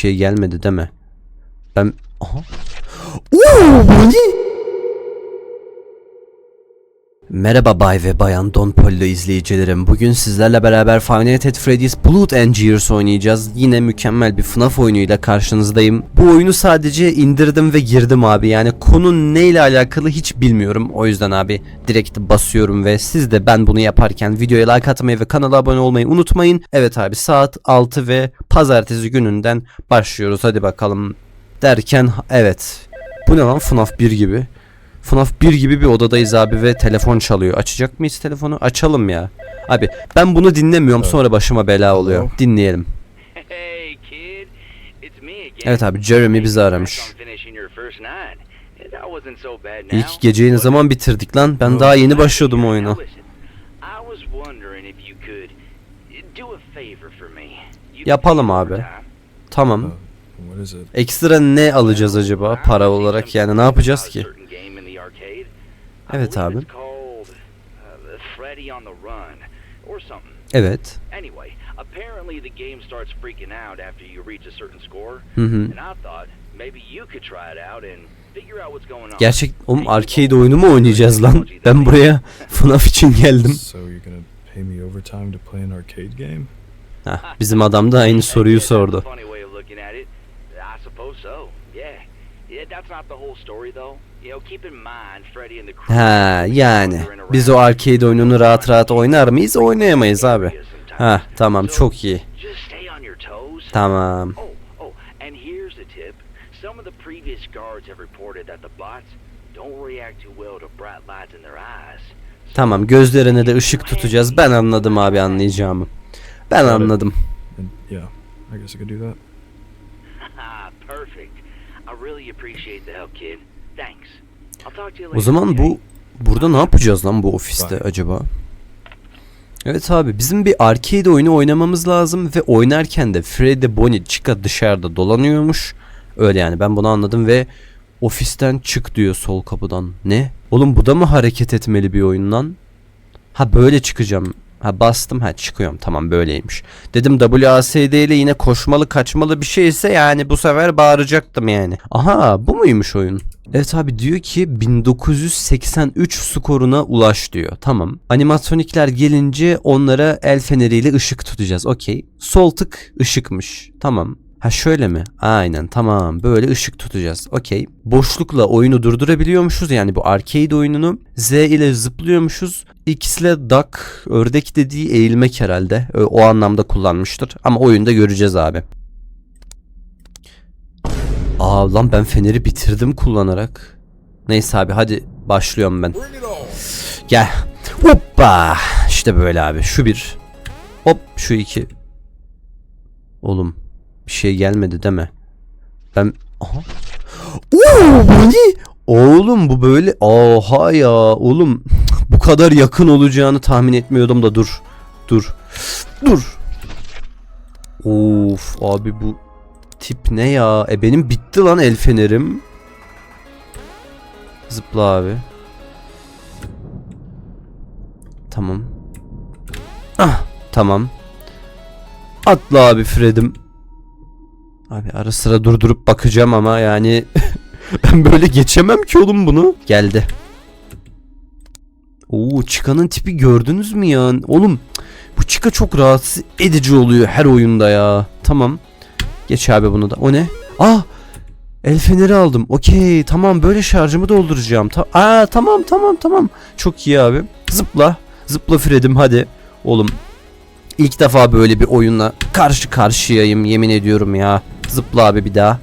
şey gelmedi deme. Ben... Aha. Oo, bu ne? Merhaba Bay ve Bayan Don Pollo izleyicilerim. Bugün sizlerle beraber Five Nights at Freddy's Blood and Tears oynayacağız. Yine mükemmel bir FNAF oyunuyla karşınızdayım. Bu oyunu sadece indirdim ve girdim abi. Yani konu neyle alakalı hiç bilmiyorum. O yüzden abi direkt basıyorum ve siz de ben bunu yaparken videoya like atmayı ve kanala abone olmayı unutmayın. Evet abi saat 6 ve pazartesi gününden başlıyoruz. Hadi bakalım derken evet. Bu ne lan FNAF 1 gibi. FNAF 1 gibi bir odadayız abi ve telefon çalıyor. Açacak mıyız telefonu? Açalım ya. Abi ben bunu dinlemiyorum sonra başıma bela oluyor. Dinleyelim. Hey kid, it's me again. Evet abi Jeremy bizi aramış. İlk geceyi ne zaman bitirdik lan? Ben daha yeni başlıyordum oyuna. Yapalım abi. Tamam. What is it? Ekstra ne alacağız acaba para olarak yani ne yapacağız ki? Or something. Evet. Anyway, apparently the game starts freaking out after you reach a certain score. Hı hı. And I thought maybe you could try it out and figure out what's going on. Gerçek oğlum arcade oyunu mu oynayacağız lan? Ben buraya FNAF için geldim. So you're gonna pay me overtime to play an arcade game? Hah, bizim adam da aynı soruyu sordu. I suppose so. Yeah. Yeah, that's not the whole story though. You know, keep in mind Freddy and the crew. Ha yani biz o arcade oyununu rahat rahat oynar mıyız? Oynayamayız abi. Ha tamam çok iyi. Tamam. Oh, oh, and here's a tip. Some of the previous guards have reported that the bots don't react too well to bright lights in their eyes. Tamam gözlerine de ışık tutacağız. Ben anladım abi anlayacağımı. Ben anladım. Yeah, I guess I could do that. Ah, perfect. I really appreciate the help, kid. Thanks. I'll talk to you later. O zaman bu burada ne yapacağız lan bu ofiste acaba? Evet abi bizim bir arcade oyunu oynamamız lazım ve oynarken de Freddy, Bonnie, Chica dışarıda dolanıyormuş. Öyle yani ben bunu anladım ve ofisten çık diyor sol kapıdan. Ne? Oğlum bu da mı hareket etmeli bir oyun lan? Ha böyle çıkacağım. Ha bastım ha çıkıyorum tamam böyleymiş. Dedim WASD ile yine koşmalı kaçmalı bir şeyse yani bu sefer bağıracaktım yani. Aha bu muymuş oyun? Evet abi diyor ki 1983 skoruna ulaş diyor. Tamam. Animatronikler gelince onlara el feneriyle ışık tutacağız. Okey. Sol tık ışıkmış. Tamam. Ha şöyle mi? Aynen tamam böyle ışık tutacağız. Okey. Boşlukla oyunu durdurabiliyormuşuz yani bu arcade oyununu. Z ile zıplıyormuşuz. X ile duck ördek dediği eğilmek herhalde. O anlamda kullanmıştır. Ama oyunda göreceğiz abi. Aa lan ben feneri bitirdim kullanarak. Neyse abi hadi başlıyorum ben. Gel. Hoppa. İşte böyle abi. Şu bir. Hop şu iki. Oğlum bir şey gelmedi deme. Ben aha. Oo bu ne? Oğlum bu böyle oha ya oğlum bu kadar yakın olacağını tahmin etmiyordum da dur. Dur. Dur. Of abi bu tip ne ya? E benim bitti lan el fenerim. Zıpla abi. Tamam. Ah tamam. Atla abi Fred'im. Abi ara sıra durdurup bakacağım ama yani ben böyle geçemem ki oğlum bunu. Geldi. Oo Chica'nın tipi gördünüz mü ya? Oğlum bu Chica çok rahatsız edici oluyor her oyunda ya. Tamam. Geç abi bunu da. O ne? Ah! El feneri aldım. Okey tamam böyle şarjımı dolduracağım. Ta Aa tamam tamam tamam. Çok iyi abi. Zıpla. Zıpla Fred'im hadi. Oğlum ilk defa böyle bir oyunla karşı karşıyayım yemin ediyorum ya. Zıpla abi bir daha.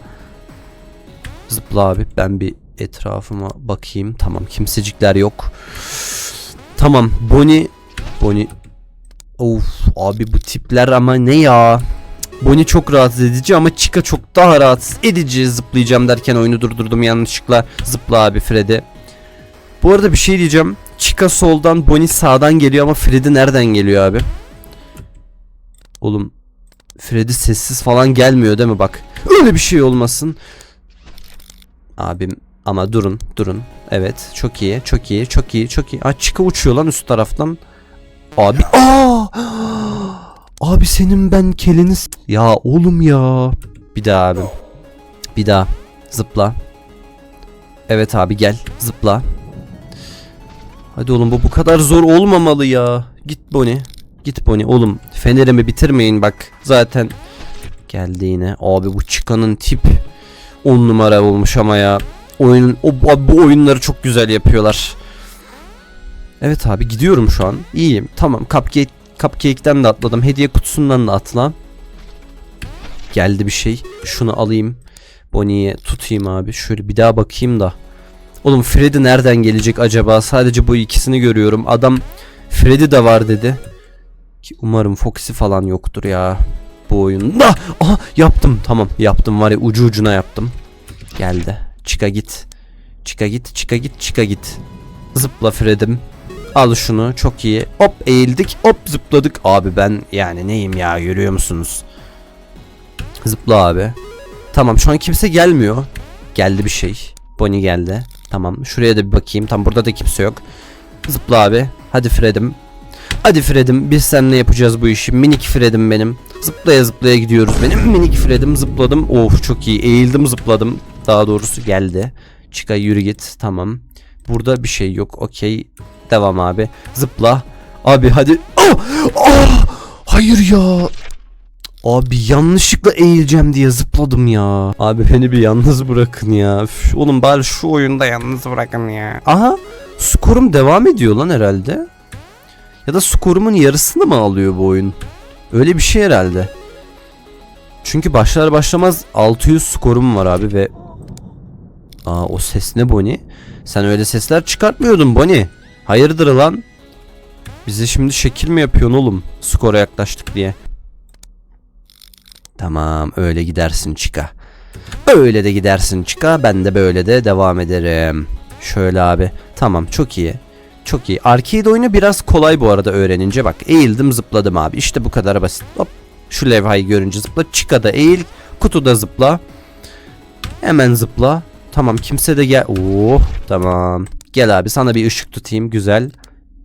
Zıpla abi ben bir etrafıma bakayım. Tamam kimsecikler yok. Tamam Bonnie Bonnie Of abi bu tipler ama ne ya? Bonnie çok rahatsız edici ama Chica çok daha rahatsız edici zıplayacağım derken oyunu durdurdum yanlışlıkla. Zıpla abi Freddy. Bu arada bir şey diyeceğim. Chica soldan Bonnie sağdan geliyor ama Freddy nereden geliyor abi? Oğlum Freddy sessiz falan gelmiyor değil mi bak. Öyle bir şey olmasın. Abim ama durun durun. Evet çok iyi çok iyi çok iyi çok iyi. Aa Chica uçuyor lan üst taraftan. Abi aa! Abi senin ben kelini s- ya oğlum ya. Bir daha abi. Bir daha. Zıpla. Evet abi gel. Zıpla. Hadi oğlum bu bu kadar zor olmamalı ya. Git Bonnie. Git Bonnie oğlum. Fenerimi bitirmeyin bak. Zaten geldi yine. Abi bu çıkanın tip 10 numara olmuş ama ya. Oyun o bu oyunları çok güzel yapıyorlar. Evet abi gidiyorum şu an. İyiyim. Tamam. Cupcake Cupcake'den de atladım. Hediye kutusundan da atla. Geldi bir şey. Şunu alayım. Bonnie'ye tutayım abi. Şöyle bir daha bakayım da. Oğlum Freddy nereden gelecek acaba? Sadece bu ikisini görüyorum. Adam Freddy de var dedi. Umarım Foxy falan yoktur ya. Bu oyunda. Aha yaptım. Tamam yaptım var ya ucu ucuna yaptım. Geldi. Çıka git. Çıka git. Çıka git. Çıka git. Zıpla Fred'im. Al şunu çok iyi. Hop eğildik hop zıpladık. Abi ben yani neyim ya görüyor musunuz? Zıpla abi. Tamam şu an kimse gelmiyor. Geldi bir şey. Bonnie geldi. Tamam şuraya da bir bakayım. Tam burada da kimse yok. Zıpla abi. Hadi Fred'im. Hadi Fred'im biz seninle yapacağız bu işi. Minik Fred'im benim. Zıplaya zıplaya gidiyoruz benim. Minik Fred'im zıpladım. Of çok iyi. Eğildim zıpladım. Daha doğrusu geldi. Çıka yürü git. Tamam. Burada bir şey yok. Okey. Devam abi. Zıpla. Abi hadi. Oh! Oh! Hayır ya. Abi yanlışlıkla eğileceğim diye zıpladım ya. Abi beni bir yalnız bırakın ya. Üf, oğlum bari şu oyunda yalnız bırakın ya. Aha. Skorum devam ediyor lan herhalde. Ya da skorumun yarısını mı alıyor bu oyun? Öyle bir şey herhalde. Çünkü başlar başlamaz 600 skorum var abi ve Aa o ses ne Bonnie? Sen öyle sesler çıkartmıyordun Bonnie. Hayırdır lan? Bize şimdi şekil mi yapıyorsun oğlum? Skora yaklaştık diye. Tamam öyle gidersin çıka. Öyle de gidersin çıka. Ben de böyle de devam ederim. Şöyle abi. Tamam çok iyi. Çok iyi. Arcade oyunu biraz kolay bu arada öğrenince. Bak eğildim zıpladım abi. İşte bu kadar basit. Hop. Şu levhayı görünce zıpla. Çıkada eğil. Kutuda zıpla. Hemen zıpla. Tamam kimse de gel. Oh tamam. Gel abi sana bir ışık tutayım. Güzel.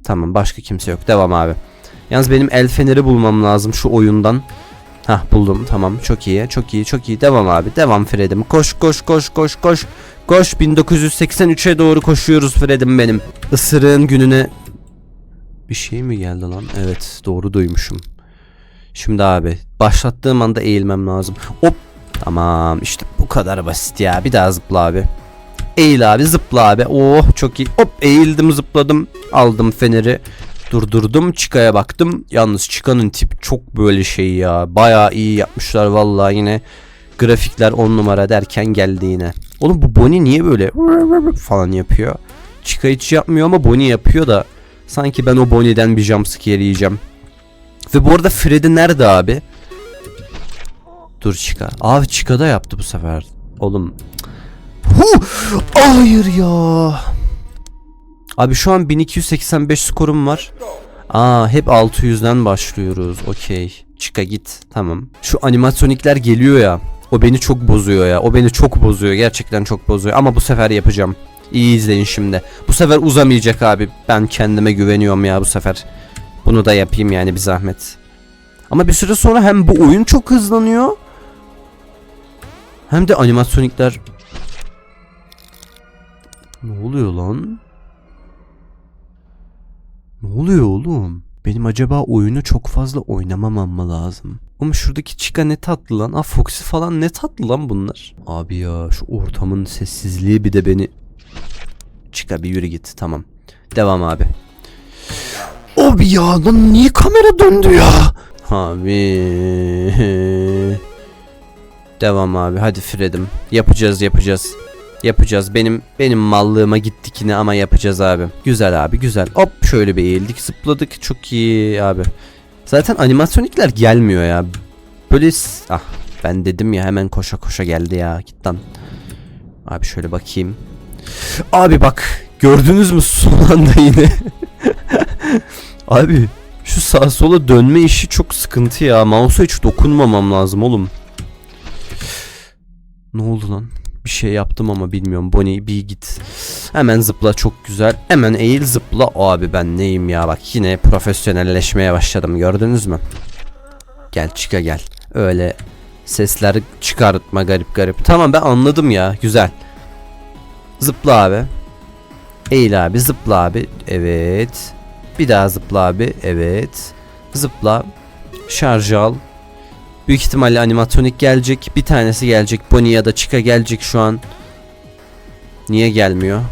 Tamam başka kimse yok. Devam abi. Yalnız benim el feneri bulmam lazım şu oyundan. Hah buldum. Tamam. Çok iyi. Çok iyi. Çok iyi. Devam abi. Devam Fred'im. Koş koş koş koş koş. Koş. 1983'e doğru koşuyoruz Fred'im benim. Isırığın gününe bir şey mi geldi lan? Evet. Doğru duymuşum. Şimdi abi başlattığım anda eğilmem lazım. Hop. Tamam. İşte bu kadar basit ya. Bir daha zıpla abi. Eğil abi. Zıpla abi. Oh çok iyi. Hop. Eğildim zıpladım. Aldım feneri Durdurdum Çıka'ya baktım. Yalnız Çıka'nın tip çok böyle şey ya. Bayağı iyi yapmışlar vallahi yine. Grafikler 10 numara derken geldi yine. Oğlum bu Bonnie niye böyle falan yapıyor? Chica hiç yapmıyor ama Bonnie yapıyor da sanki ben o Bonnie'den bir jumpscare yiyeceğim. Ve bu arada Freddy nerede abi? Dur Chica. Abi Chica da yaptı bu sefer. Oğlum. Hayır ya. Abi şu an 1285 skorum var. Aa hep 600'den başlıyoruz. Okey. Çıka git. Tamam. Şu animatronikler geliyor ya. O beni çok bozuyor ya. O beni çok bozuyor. Gerçekten çok bozuyor. Ama bu sefer yapacağım. İyi izleyin şimdi. Bu sefer uzamayacak abi. Ben kendime güveniyorum ya bu sefer. Bunu da yapayım yani bir zahmet. Ama bir süre sonra hem bu oyun çok hızlanıyor. Hem de animatronikler... Ne oluyor lan? Ne oluyor oğlum? Benim acaba oyunu çok fazla oynamamam mı lazım? Ama şuradaki Chica ne tatlı lan. Aa Foxy falan ne tatlı lan bunlar. Abi ya şu ortamın sessizliği bir de beni... Chica bir yürü git tamam. Devam abi. Abi ya lan niye kamera döndü ya? Abi. Devam abi hadi Fred'im. Yapacağız yapacağız. Yapacağız. Benim benim mallığıma gittik yine ama yapacağız abi. Güzel abi güzel. Hop şöyle bir eğildik zıpladık. Çok iyi abi. Zaten animatronikler gelmiyor ya. Böyle ah ben dedim ya hemen koşa koşa geldi ya. Git lan. Abi şöyle bakayım. Abi bak gördünüz mü son anda yine. abi şu sağa sola dönme işi çok sıkıntı ya. Mouse'a hiç dokunmamam lazım oğlum. Ne oldu lan? Bir şey yaptım ama bilmiyorum. Bonnie bir git. Hemen zıpla çok güzel. Hemen eğil zıpla. Abi ben neyim ya bak yine profesyonelleşmeye başladım gördünüz mü? Gel çıka gel. Öyle Sesler çıkartma garip garip. Tamam ben anladım ya. Güzel. Zıpla abi. Eğil abi. Zıpla abi. Evet. Bir daha zıpla abi. Evet. Zıpla. Şarj al. Büyük ihtimalle animatronik gelecek. Bir tanesi gelecek. Bonnie ya da Chica gelecek şu an. Niye gelmiyor?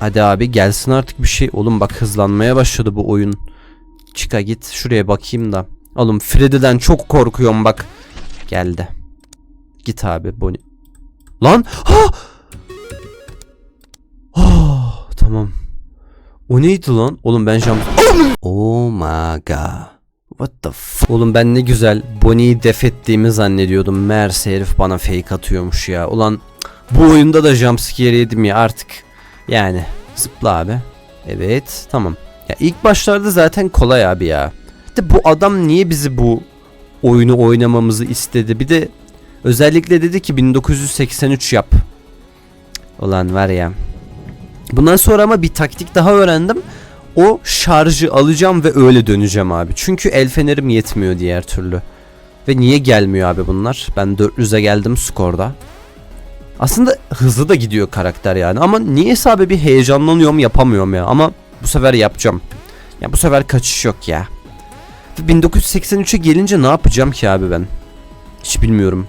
Hadi abi gelsin artık bir şey. Oğlum bak hızlanmaya başladı bu oyun. Chica git şuraya bakayım da. Oğlum Freddy'den çok korkuyorum bak. Geldi. Git abi Bonnie. Lan! Ha! Oh, tamam. O neydi lan? Oğlum ben jump... Oh my god. What the f... Oğlum ben ne güzel Bonnie'yi def ettiğimi zannediyordum. Meğerse herif bana fake atıyormuş ya. Ulan bu oyunda da jumpscare yedim ya artık. Yani zıpla abi. Evet tamam. Ya ilk başlarda zaten kolay abi ya. De bu adam niye bizi bu oyunu oynamamızı istedi? Bir de özellikle dedi ki 1983 yap. Ulan var ya. Bundan sonra ama bir taktik daha öğrendim. O şarjı alacağım ve öyle döneceğim abi. Çünkü el fenerim yetmiyor diğer türlü. Ve niye gelmiyor abi bunlar? Ben 400'e geldim skorda. Aslında hızlı da gidiyor karakter yani ama niyeyse abi bir heyecanlanıyorum yapamıyorum ya ama bu sefer yapacağım. Ya bu sefer kaçış yok ya. 1983'e gelince ne yapacağım ki abi ben? Hiç bilmiyorum.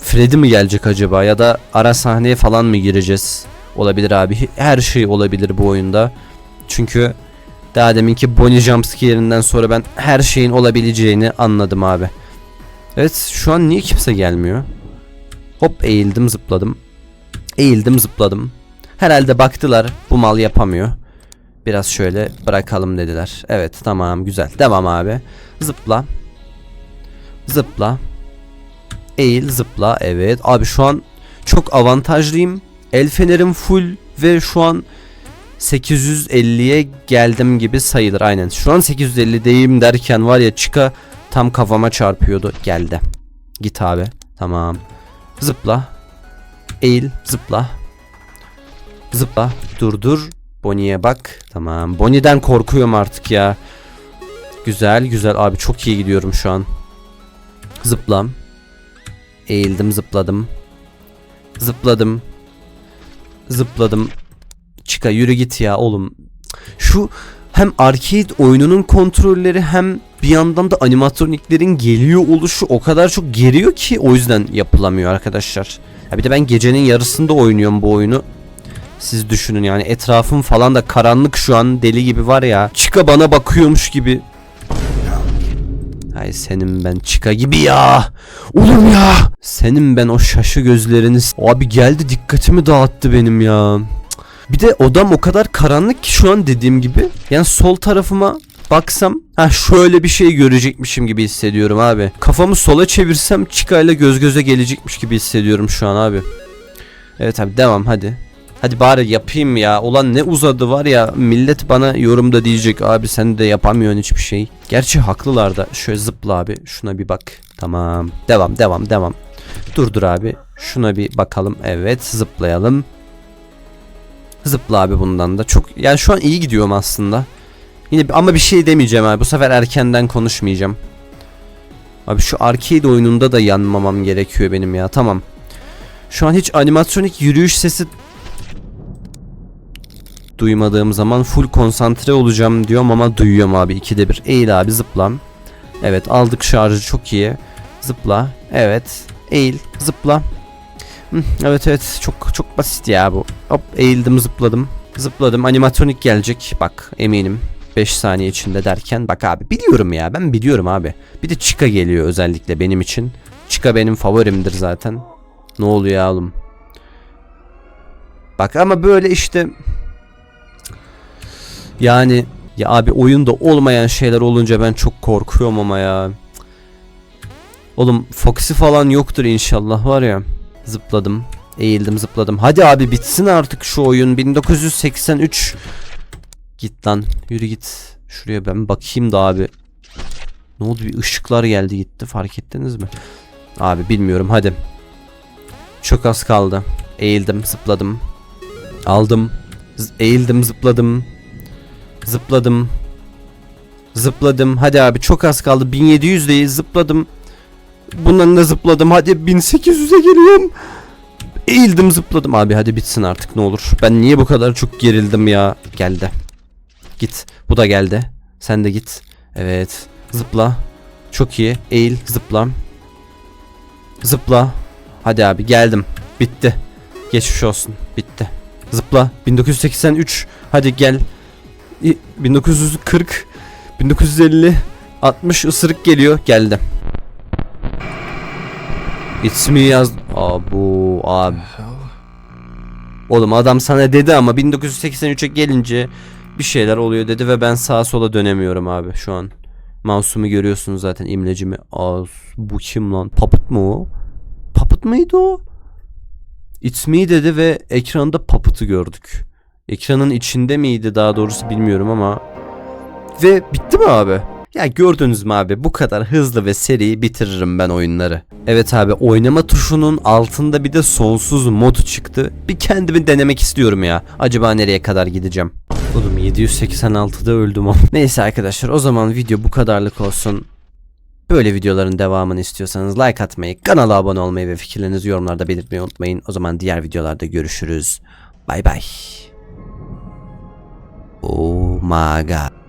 Freddy mi gelecek acaba ya da ara sahneye falan mı gireceğiz? Olabilir abi. Her şey olabilir bu oyunda. Çünkü daha deminki Bonnie jumpscare'inden sonra ben her şeyin olabileceğini anladım abi. Evet şu an niye kimse gelmiyor? Hop eğildim zıpladım. Eğildim zıpladım. Herhalde baktılar bu mal yapamıyor. Biraz şöyle bırakalım dediler. Evet tamam güzel. Devam abi. Zıpla. Zıpla. Eğil zıpla. Evet abi şu an çok avantajlıyım. El fenerim full ve şu an 850'ye geldim gibi sayılır aynen. Şu an 850'deyim derken var ya çıka tam kafama çarpıyordu. Geldi. Git abi. Tamam. Zıpla. Eğil. Zıpla. Zıpla. Durdur. Bonnie'ye bak. Tamam. Bonnie'den korkuyorum artık ya. Güzel güzel abi çok iyi gidiyorum şu an. Zıpla. Eğildim zıpladım. Zıpladım. Zıpladım. Çıka yürü git ya oğlum. Şu hem arcade oyununun kontrolleri hem bir yandan da animatroniklerin geliyor oluşu o kadar çok geriyor ki o yüzden yapılamıyor arkadaşlar. Ya bir de ben gecenin yarısında oynuyorum bu oyunu. Siz düşünün yani etrafım falan da karanlık şu an deli gibi var ya. Çıka bana bakıyormuş gibi. Ay senin ben çıka gibi ya. Oğlum ya. Senin ben o şaşı gözleriniz. Abi geldi dikkatimi dağıttı benim ya. Bir de odam o kadar karanlık ki şu an dediğim gibi. Yani sol tarafıma baksam ha şöyle bir şey görecekmişim gibi hissediyorum abi. Kafamı sola çevirsem çıkayla göz göze gelecekmiş gibi hissediyorum şu an abi. Evet abi devam hadi. Hadi bari yapayım ya. Ulan ne uzadı var ya. Millet bana yorumda diyecek abi sen de yapamıyorsun hiçbir şey. Gerçi haklılar da. Şöyle zıpla abi. Şuna bir bak. Tamam. Devam devam devam. Dur dur abi. Şuna bir bakalım. Evet zıplayalım. Zıpla abi bundan da. Çok yani şu an iyi gidiyorum aslında. Yine ama bir şey demeyeceğim abi. Bu sefer erkenden konuşmayacağım. Abi şu arcade oyununda da yanmamam gerekiyor benim ya. Tamam. Şu an hiç animatronik yürüyüş sesi duymadığım zaman full konsantre olacağım diyorum ama duyuyorum abi ikide bir. Eğil abi zıpla. Evet aldık şarjı çok iyi. Zıpla. Evet. Eğil. Zıpla. Evet evet çok çok basit ya bu. Hop eğildim zıpladım. Zıpladım animatronik gelecek. Bak eminim. 5 saniye içinde derken bak abi biliyorum ya ben biliyorum abi. Bir de Chica geliyor özellikle benim için. Chica benim favorimdir zaten. Ne oluyor oğlum? Bak ama böyle işte yani ya abi oyunda olmayan şeyler olunca ben çok korkuyorum ama ya. Oğlum Foxy falan yoktur inşallah var ya. Zıpladım. Eğildim zıpladım. Hadi abi bitsin artık şu oyun. 1983. Git lan. Yürü git. Şuraya ben bakayım da abi. Ne oldu bir ışıklar geldi gitti fark ettiniz mi? Abi bilmiyorum hadi. Çok az kaldı. Eğildim zıpladım. Aldım. Z- eğildim zıpladım. Zıpladım. Zıpladım. Hadi abi çok az kaldı. 1700'deyiz. Zıpladım. Bundan da zıpladım. Hadi 1800'e geliyorum. Eğildim zıpladım. Abi hadi bitsin artık ne olur. Ben niye bu kadar çok gerildim ya? Geldi. Git. Bu da geldi. Sen de git. Evet. Zıpla. Çok iyi. Eğil. Zıpla. Zıpla. Hadi abi geldim. Bitti. Geçmiş olsun. Bitti. Zıpla. 1983. Hadi gel. İ- 1940. 1950. 60 ısırık geliyor. Geldim. It's me yaz. Abu abi. Oğlum adam sana dedi ama 1983'e gelince bir şeyler oluyor dedi ve ben sağa sola dönemiyorum abi şu an. Mouse'umu görüyorsunuz zaten imlecimi. Aa, bu kim lan? Puppet mı o? Puppet mıydı o? It's me dedi ve ekranda Puppet'ı gördük. Ekranın içinde miydi daha doğrusu bilmiyorum ama. Ve bitti mi abi? Ya gördünüz mü abi bu kadar hızlı ve seri bitiririm ben oyunları. Evet abi oynama tuşunun altında bir de sonsuz modu çıktı. Bir kendimi denemek istiyorum ya. Acaba nereye kadar gideceğim? Oğlum 786'da öldüm ama. Neyse arkadaşlar o zaman video bu kadarlık olsun. Böyle videoların devamını istiyorsanız like atmayı, kanala abone olmayı ve fikirlerinizi yorumlarda belirtmeyi unutmayın. O zaman diğer videolarda görüşürüz. Bay bay. Oh my god.